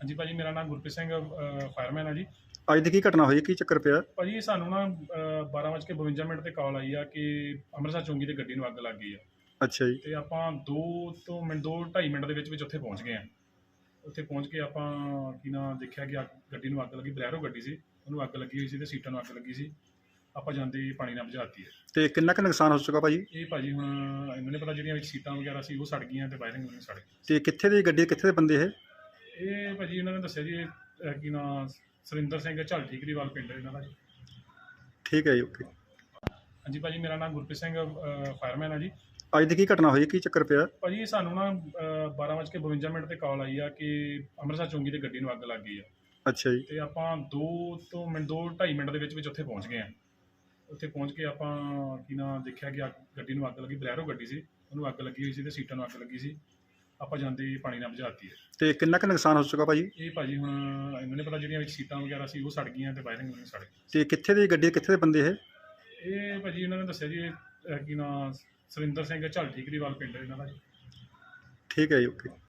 ਹਾਂਜੀ ਭਾਜੀ ਮੇਰਾ ਨਾਮ ਗੁਰਪ੍ਰੀਤ ਸਿੰਘ ਫਾਇਰਮੈਨ ਆ ਜੀ। ਅੱਜ ਦੀ ਕੀ ਘਟਨਾ ਹੋਈ? ਕੀ ਚੱਕਰ ਪਿਆ? ਭਾਜੀ ਸਾਨੂੰ ਨਾ 12:52 ਮਿੰਟ ਤੇ ਕਾਲ ਆਈ ਆ ਕਿ ਅੰਮ੍ਰਿਤਸਰ ਚੌਂਕੀ ਤੇ ਗੱਡੀ ਨੂੰ ਅੱਗ ਲੱਗ ਗਈ ਆ। ਅੱਛਾ ਜੀ। ਤੇ ਆਪਾਂ 2 ਤੋਂ ਮਿੰਟ 2 2.5 ਮਿੰਟ ਦੇ ਵਿੱਚ ਵਿੱਚ ਉੱਥੇ ਪਹੁੰਚ ਗਏ ਆ। ਉੱਥੇ ਪਹੁੰਚ ਕੇ ਆਪਾਂ ਕੀ ਨਾ ਦੇਖਿਆ ਕਿ ਗੱਡੀ ਨੂੰ ਅੱਗ ਲੱਗੀ ਬਲੈਰੋ ਗੱਡੀ ਸੀ। ਉਹਨੂੰ ਅੱਗ ਲੱਗੀ ਹੋਈ ਸੀ ਤੇ ਸੀਟਾਂ ਨੂੰ ਅੱਗ ਲੱਗੀ ਸੀ। ਆਪਾਂ ਜਾਂਦੇ ਹੀ ਪਾਣੀ ਨਾਲ ਬੁਝਾਤੀ ਹੈ ਤੇ ਕਿੰਨਾ ਕੁ ਨੁਕਸਾਨ ਹੋ ਚੁੱਕਾ ਭਾਜੀ? ਇਹ ਭਾਜੀ ਹੁਣ ਇਹਨਾਂ ਨੇ ਪਤਾ ਜਿਹੜੀਆਂ ਵਿੱਚ ਸੀਟਾਂ ਵਗੈਰਾ ਸੀ ਉਹ ਸੜ ਗਈਆਂ ਤੇ ਵਾਇਰਿੰਗ ਵਗੈਰਾ ਸੜ ਗਈ। ਤੇ ਕਿੱਥੇ ਦੀ ਗੱਡੀ ਕਿੱਥੇ ਦੇ ਬੰਦੇ ਇਹ? ਇਹ ਭਾਜੀ ਇਹਨਾਂ ਨੇ ਦੱਸਿਆ ਜੀ ਇਹ, ਅਹ, ਕੀ ਨਾ ਸੁਰਿੰਦਰ ਸਿੰਘ ਝਲ ਠੀਕਰੀਵਾਲ ਪਿੰਡ ਇਹਨਾਂ ਦਾ ਜੀ। ਠੀਕ ਹੈ ਜੀ ਓਕੇ। ਹਾਂਜੀ ਭਾਜੀ ਮੇਰਾ ਨਾਮ ਗੁਰਪ੍ਰੀਤ ਸਿੰਘ ਫਾਇਰਮੈਨ ਆ ਜੀ। ਅੱਜ ਦੀ ਕੀ ਘਟਨਾ ਹੋਈ ਕੀ ਚੱਕਰ ਪਿਆ? ਭਾਜੀ ਸਾਨੂੰ ਨਾ 12:52 ਮਿੰਟ ਤੇ ਕਾਲ ਆਈ ਆ ਕਿ ਅੰਮ੍ਰਿਤਸਰ ਚੌਂਕੀ ਤੇ ਗੱਡੀ ਨੂੰ ਅੱਗ ਲੱਗ ਗਈ ਆ। ਅੱਛਾ ਜੀ। ਤੇ ਆਪਾਂ 2 ਤੋਂ ਮਿੰਟ 2 2.5 ਮਿੰਟ ਦੇ ਵਿੱਚ ਵਿੱਚ ਉੱਥੇ ਪਹੁੰਚ ਗਏ ਆ। ਉੱਥੇ ਪਹੁੰਚ ਕੇ ਆਪਾਂ ਕੀ ਨਾ ਦੇਖਿਆ ਕਿ ਅੱਗ- ਗੱਡੀ ਨੂੰ ਅੱਗ ਲੱਗੀ ਬਲੈਰੋ ਗੱਡੀ ਸੀ। ਉਹਨੂੰ ਅੱਗ ਲੱਗੀ ਹੋਈ ਸੀ ਤੇ ਸੀਟਾਂ ਨੂੰ ਅੱਗ ਲੱਗੀ ਸੀ। ਆਪਾਂ ਜਾਂਦੇ ਪਾਣੀ ਨਾਲ ਬੁਝਾਤੀ ਹੈ। ਤੇ ਕਿੰਨਾ ਕੁ ਨੁਕਸਾਨ ਹੋ ਚੁੱਕਾ ਭਾਜੀ? ਇਹ ਭਾਜੀ ਹੁਣ ਇਹਨਾਂ ਨੇ ਪਤਾ ਜਿਹੜੀਆਂ ਵਿੱਚ ਸੀਟਾਂ ਵਗੈਰਾ ਸੀ ਉਹ ਸੜ ਗਈਆਂ ਤੇ ਵਾਇਰਿੰਗ ਵਗੈਰਾ ਸੜ ਗਈ। ਤੇ ਕਿੱਥੇ ਦੀ ਗੱਡੀ ਕਿੱਥੇ ਦੇ ਬੰਦੇ ਇਹ? ਇਹ ਭਾਜੀ ਇਹਨਾਂ ਨੇ ਦੱਸਿਆ ਜੀ ਇਹ, ਅਹ, ਕੀ ਨਾ ਸੁਰਿੰਦਰ ਸਿੰਘ ਝਲ ਠੀਕਰੀਵਾਲ ਪਿੰਡ ਇਹਨਾਂ ਦਾ ਜੀ। ਠੀਕ ਹੈ ਜੀ ਓਕੇ।